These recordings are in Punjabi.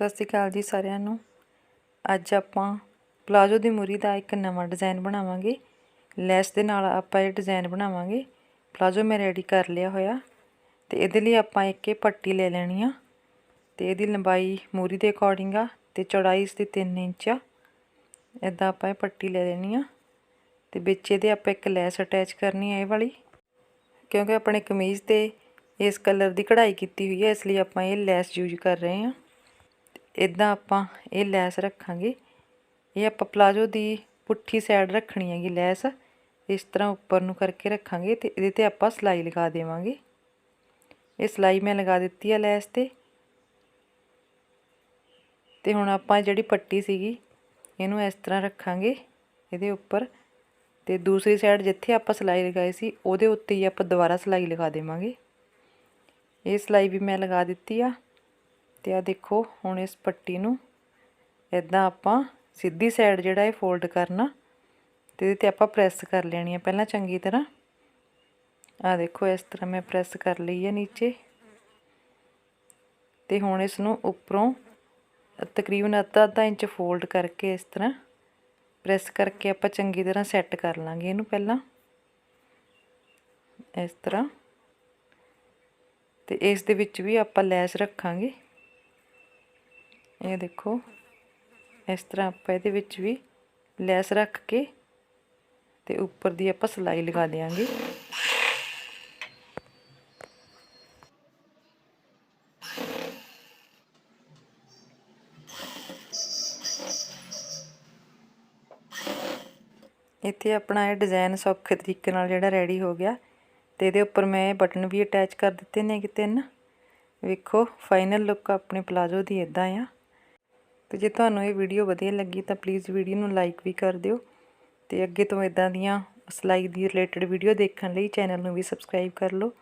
ਸਤਿ ਸ਼੍ਰੀ ਅਕਾਲ ਜੀ ਸਾਰਿਆਂ ਨੂੰ। ਅੱਜ ਆਪਾਂ ਪਲਾਜੋ ਦੀ ਮੁਰੀ ਦਾ ਇੱਕ ਨਵਾਂ ਡਿਜ਼ਾਈਨ ਬਣਾਵਾਂਗੇ। ਲੈਸ ਦੇ ਨਾਲ ਆਪਾਂ ਇਹ ਡਿਜ਼ਾਈਨ ਬਣਾਵਾਂਗੇ। ਪਲਾਜੋ ਮੈਂ ਰੈਡੀ ਕਰ ਲਿਆ ਹੋਇਆ ਤੇ ਇਹਦੇ ਲਈ ਆਪਾਂ ਇੱਕ ਇਹ ਪੱਟੀ ਲੈ ਲੈਣੀ ਆ ਤੇ ਇਹਦੀ ਲੰਬਾਈ ਮੂਰੀ ਦੇ ਅਕੋਰਡਿੰਗ ਆ ਤੇ ਚੌੜਾਈ ਇਸ ਦੀ 3 ਇੰਚ ਆ। ਇਦਾਂ ਆਪਾਂ ਇਹ ਪੱਟੀ ਲੈ ਲੈਣੀ ਆ ਤੇ ਵਿੱਚ ਇਹਦੇ ਆਪਾਂ ਇੱਕ ਲੈਸ ਅਟੈਚ ਕਰਨੀ ਆ ਇਹ ਵਾਲੀ ਕਿਉਂਕਿ ਆਪਣੇ ਕਮੀਜ਼ ਤੇ ਇਸ ਕਲਰ ਦੀ ਕਢਾਈ ਕੀਤੀ ਹੋਈ ਹੈ ਇਸ ਲਈ ਆਪਾਂ ਇਹ ਲੈਸ ਯੂਜ਼ ਕਰ ਰਹੇ ਹਾਂ ਇੱਦਾਂ ਆਪਾਂ ਇਹ ਲੈਸ ਰੱਖਾਂਗੇ। ਇਹ ਆਪਾਂ ਪਲਾਜੋ ਦੀ ਪੁੱਠੀ ਸਾਈਡ ਰੱਖਣੀ ਹੈਗੀ ਲੈਸ। ਇਸ ਤਰ੍ਹਾਂ ਉੱਪਰ ਨੂੰ ਕਰਕੇ ਰੱਖਾਂਗੇ ਤੇ ਇਹਦੇ ਤੇ ਆਪਾਂ ਸਲਾਈ ਲਗਾ ਦੇਵਾਂਗੇ। ਇਹ ਸਲਾਈ ਮੈਂ ਲਗਾ ਦਿੱਤੀ ਹੈ ਲੈਸ ਤੇ। ਤੇ ਹੁਣ ਆਪਾਂ ਜਿਹੜੀ ਪੱਟੀ ਸੀਗੀ, ਇਹਨੂੰ ਇਸ ਤਰ੍ਹਾਂ ਰੱਖਾਂਗੇ ਇਹਦੇ ਉੱਪਰ। ਤੇ ਦੂਸਰੀ ਸਾਈਡ ਜਿੱਥੇ ਆਪਾਂ ਸਲਾਈ ਲਗਾਈ ਸੀ, ਉਹਦੇ ਉੱਤੇ ਹੀ ਆਪਾਂ ਦੁਬਾਰਾ ਸਲਾਈ ਲਗਾ ਦੇਵਾਂਗੇ। ਇਹ ਸਲਾਈ ਵੀ ਮੈਂ ਲਗਾ ਦਿੱਤੀ ਆ। ਤੇ ਆ ਦੇਖੋ, ਹੁਣ ਇਸ ਪੱਟੀ ਨੂੰ ਇਦਾਂ ਆਪਾਂ ਸਿੱਧੀ ਸਾਈਡ ਜਿਹੜਾ ਇਹ ਫੋਲਡ ਕਰਨਾ ਤੇ ਇਹਦੇ ਤੇ ਆਪਾਂ ਪ੍ਰੈਸ ਕਰ ਲੈਣੀ ਆ, ਪਹਿਲਾਂ ਚੰਗੀ ਤਰ੍ਹਾਂ। ਆ ਦੇਖੋ, ਇਸ ਤਰ੍ਹਾਂ ਮੈਂ ਪ੍ਰੈਸ ਕਰ ਲਈ ਹੈ ਨੀਚੇ। ਤੇ ਹੁਣ ਇਸ ਨੂੰ ਉੱਪਰੋਂ ਤਕਰੀਬਨ ਅੱਧਾ ਅੱਧਾ ਇੰਚ ਫੋਲਡ ਕਰਕੇ ਇਸ ਤਰ੍ਹਾਂ ਪ੍ਰੈਸ ਕਰਕੇ ਆਪਾਂ ਚੰਗੀ ਤਰ੍ਹਾਂ ਸੈੱਟ ਕਰ ਲਾਂਗੇ ਇਹਨੂੰ ਪਹਿਲਾਂ। ਇਸ ਤਰ੍ਹਾਂ। ਤੇ ਇਸ ਦੇ ਵਿੱਚ ਵੀ ਆਪਾਂ ਲੈਸ ਰੱਖਾਂਗੇ। ਇਹ ਦੇਖੋ, ਇਸ ਤਰ੍ਹਾਂ ਆਪਾਂ ਇਹਦੇ ਵਿੱਚ ਵੀ ਲੈਸ ਰੱਖ ਕੇ ਤੇ ਉੱਪਰ ਦੀ ਆਪਾਂ ਸਲਾਈ ਲਗਾ ਦੇਾਂਗੇ ਇੱਥੇ ਆਪਣਾ ਇਹ ਡਿਜ਼ਾਈਨ ਸੌਖੇ ਤਰੀਕੇ ਨਾਲ ਜਿਹੜਾ ਰੈਡੀ ਹੋ ਗਿਆ ਤੇ ਇਹਦੇ ਉੱਪਰ ਮੈਂ ਬਟਨ ਵੀ ਅਟੈਚ ਕਰ ਦਿੱਤੇ ਨੇ ਕਿ ਤਿੰਨ। ਵੇਖੋ, ਫਾਈਨਲ ਲੁੱਕ ਆਪਣੇ ਪਲਾਜੋ ਦੀ ਇਦਾਂ ਆ। ਤੇ ਜੇ ਤੁਹਾਨੂੰ ਇਹ ਵੀਡੀਓ ਵਧੀਆ ਲੱਗੀ ਤਾਂ ਪਲੀਜ਼ ਵੀਡੀਓ ਨੂੰ ਲਾਈਕ ਵੀ ਕਰ ਦਿਓ ਤੇ ਅੱਗੇ ਤੋਂ ਇਦਾਂ ਦੀਆਂ ਸਿਲਾਈ ਦੀ ਰਿਲੇਟਡ ਵੀਡੀਓ ਦੇਖਣ ਲਈ ਚੈਨਲ ਨੂੰ ਵੀ ਸਬਸਕ੍ਰਾਈਬ ਕਰ ਲਓ।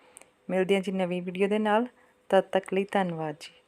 ਮਿਲਦੇ ਹਾਂ ਜੀ ਨਵੀਂ ਵੀਡੀਓ ਦੇ ਨਾਲ। ਤਦ ਤੱਕ ਲਈ ਧੰਨਵਾਦ ਜੀ।